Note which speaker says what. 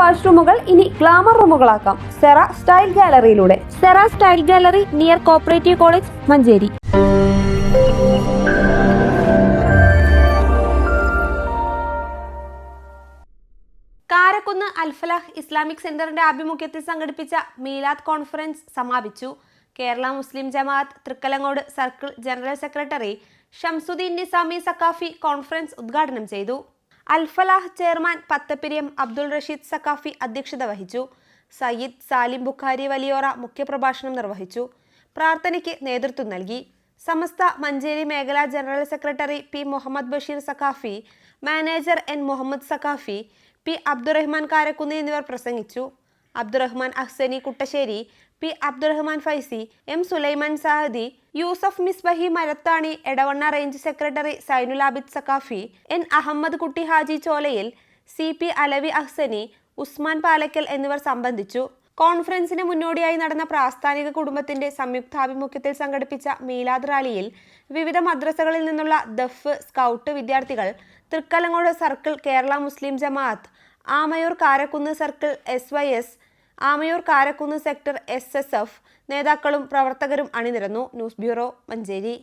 Speaker 1: വാഷ്റൂമുകൾ ഇനി ഗ്ലാമർ റൂമുകളാക്കാം. Sera style ഗാലറിയിലൂടെ. Sera style gallery near cooperative college Manjeri. Karakkunnu Alfalah Islamic സെന്ററിന്റെ ആഭിമുഖ്യത്തിൽ സംഘടിപ്പിച്ച മീലാദ് കോൺഫറൻസ് സമാപിച്ചു. Kerala Muslim Jamaat Thrikkalangode circle general secretary Shamsuddin Nizami Saqafi conference ഉദ്ഘാടനം ചെയ്തു. അൽഫലാഹ് ചെയർമാൻ പത്തപ്പിരിയം അബ്ദുൾ റഷീദ് സക്കാഫി അധ്യക്ഷത വഹിച്ചു. സയ്യിദ് സാലിം ബുഖാരി വലിയോറ മുഖ്യപ്രഭാഷണം നിർവഹിച്ചു. പ്രാർത്ഥനയ്ക്ക് നേതൃത്വം നൽകി. സമസ്ത മഞ്ചേരി മേഖലാ general secretary P Muhammad Basheer Saqafi manager N Muhammad Saqafi P Abdurahman Karakkunnu എന്നിവർ പ്രസംഗിച്ചു. Abdurahman Ahsani Kuttassery P Abdurahman Faizy M Sulaiman Sahadi Yusuf Misbahi Marathani Edavanna range secretary Zainul Abid Saqafi N Ahammed Kutty Haji Cholayil C P Alavi Ahsani Usman Palakkal എന്നിവർ സംബന്ധിച്ചു. കോൺഫറൻസിന് മുന്നോടിയായി നടന്ന പ്രാസ്ഥാനിക കുടുംബത്തിന്റെ സംയുക്താഭിമുഖ്യത്തിൽ സംഘടിപ്പിച്ച മീലാദ് റാലിയിൽ വിവിധ മദ്രസകളിൽ നിന്നുള്ള ദഫ് സ്കൗട്ട് വിദ്യാർത്ഥികൾ Thrikkalangode circle Kerala Muslim Jamaat Amayur Karakkunnu circle S Y S Amayur Karakkunnu sector S നേതാക്കളും പ്രവർത്തകരും അണിനിരന്നു. News bureau Manjeri.